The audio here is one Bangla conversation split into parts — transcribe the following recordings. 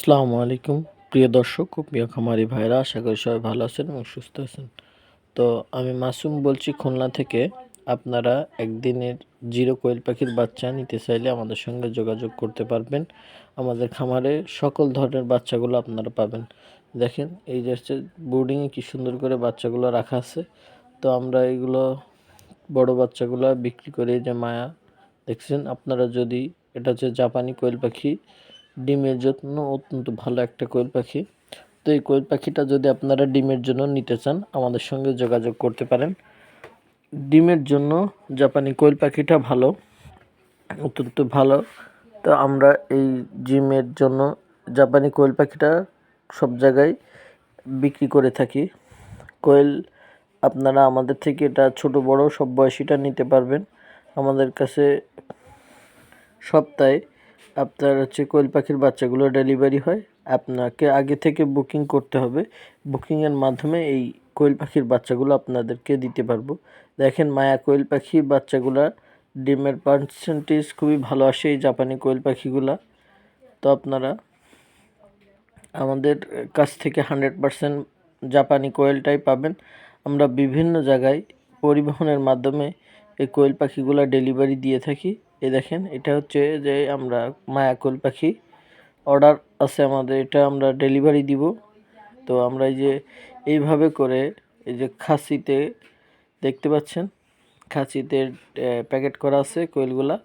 আসসালামু আলাইকুম, প্রিয় দর্শক ও প্রিয় খামারি ভাইরা, আশা করি সবাই ভালো আছেন এবং সুস্থ আছেন। তো আমি মাসুম বলছি, খুলনা থেকে আপনারা একদিনের জিরো কোয়েল পাখির বাচ্চা নিতে চাইলে আমাদের সঙ্গে যোগাযোগ করতে পারবেন। আমাদের খামারে সকল ধরনের বাচ্চাগুলো আপনারা পাবেন। দেখেন, এই যে হচ্ছে বোর্ডিংয়ে কী সুন্দর করে বাচ্চাগুলো রাখা আছে। তো আমরা এগুলো বড় বাচ্চাগুলো বিক্রি করে যে মায়া। দেখছেন, আপনারা যদি, এটা হচ্ছে জাপানি কোয়েল পাখি ডিমের জন্য অত্যন্ত ভালো একটা কোয়েল পাখি। তো এই কোয়েল পাখিটা যদি আপনারা ডিমের জন্য নিতে চান, আমাদের সঙ্গে যোগাযোগ করতে পারেন। ডিমের জন্য জাপানি কোয়েল পাখিটা ভালো, অত্যন্ত ভালো। তো আমরা এই ডিমের জন্য জাপানি কোয়েল পাখিটা সব জায়গায় বিক্রি করে থাকি। কোয়েল আপনারা আমাদের থেকে এটা ছোট, বড়, সব বয়সীটা নিতে পারবেন। আমাদের কাছে সপ্তাহে আপনার হচ্ছে কোয়েল পাখির বাচ্চাগুলো ডেলিভারি হয়। আপনাকে আগে থেকে বুকিং করতে হবে। বুকিংয়ের মাধ্যমে এই কোয়েল পাখির বাচ্চাগুলো আপনাদেরকে দিতে পারব। দেখেন মায়া, কোয়েল পাখি বাচ্চাগুলা ডিমের পার্সেন্টেজ খুবই ভালো আসে এই জাপানি কোয়েল পাখিগুলা। তো আপনারা আমাদের কাছ থেকে হান্ড্রেড পারসেন্ট জাপানি কোয়েলটাই পাবেন। আমরা বিভিন্ন জায়গায় পরিবহনের মাধ্যমে এই কোয়েল পাখিগুলো ডেলিভারি দিয়ে থাকি। এ দেখেন, এটা হচ্ছে যে আমরা মায়া কোয়েল পাখি। অর্ডার আছে আমাদের, এটা আমরা ডেলিভারি দিব। তো আমরা এই যে এইভাবে করে এই যে খাসিতে, দেখতে পাচ্ছেন? খাসিতে প্যাকেট করা আছে কোয়েলগুলা।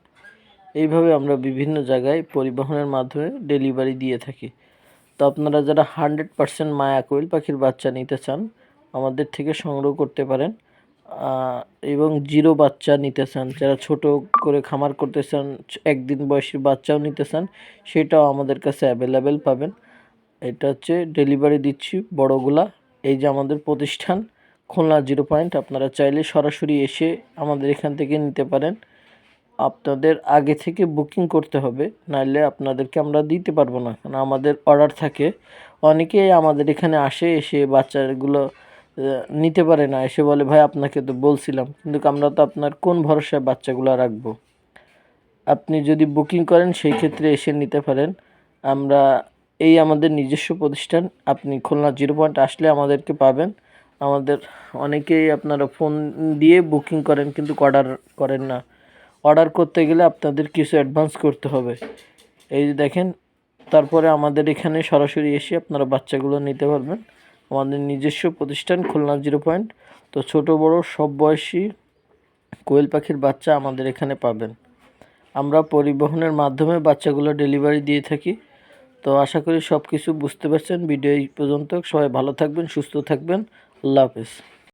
এইভাবে আমরা বিভিন্ন জায়গায় পরিবহনের মাধ্যমে ডেলিভারি দিয়ে থাকি। তো আপনারা যারা হান্ড্রেড পারসেন্ট মায়া কোয়েল পাখির বাচ্চা নিতে চান, আমাদের থেকে সংগ্রহ করতে পারেন। এবং জিরো বাচ্চা নিতে চান যারা ছোট করে খামার করতে চান একদিন বয়সী বাচ্চাও নিতে চান সেটাও আমাদের কাছে অ্যাভেলেবেল পাবেন। এটা হচ্ছে ডেলিভারি দিচ্ছি বড়গুলা। এই যে আমাদের প্রতিষ্ঠান, খুলনা জিরো পয়েন্ট, আপনারা চাইলে সরাসরি এসে আমাদের এখান থেকে নিতে পারেন। আপনাদের আগে থেকে বুকিং করতে হবে নাহলে আপনাদেরকে আমরা দিতে পারব না, কারণ আমাদের অর্ডার থাকে। অনেকেই আমাদের এখানে আসে, এসে বাচ্চাগুলো নিতে পারে না। এসে বলে, ভাই, আপনাকে তো বলছিলাম, কিন্তু আমরা তো আপনার কোন ভরসায় বাচ্চাগুলো রাখব? আপনি যদি বুকিং করেন, সেই ক্ষেত্রে এসে নিতে পারেন। আমরা এই আমাদের নিজস্ব প্রতিষ্ঠান, আপনি খুলনা জিরো পয়েন্ট আসলে আমাদেরকে পাবেন। আমাদের অনেকেই আপনারা ফোন দিয়ে বুকিং করেন, কিন্তু অর্ডার করেন না। অর্ডার করতে গেলে আপনাদের কিছু অ্যাডভান্স করতে হবে। এই যে দেখেন, তারপরে আমাদের এখানে সরাসরি এসে আপনারা বাচ্চাগুলো নিতে পারবেন। আমাদের নিজস্ব প্রতিষ্ঠান খুলনা জিরো পয়েন্ট। তো ছোট, বড়, সব বয়সী কোয়েল পাখির বাচ্চা আমাদের এখানে পাবেন। আমরা পরিবহনের মাধ্যমে বাচ্চাগুলো ডেলিভারি দিয়ে থাকি। তো আশা করি সব কিছু বুঝতে পারছেন। ভিডিও এই পর্যন্ত। সবাই ভালো থাকবেন, সুস্থ থাকবেন। আল্লাহ হাফেজ।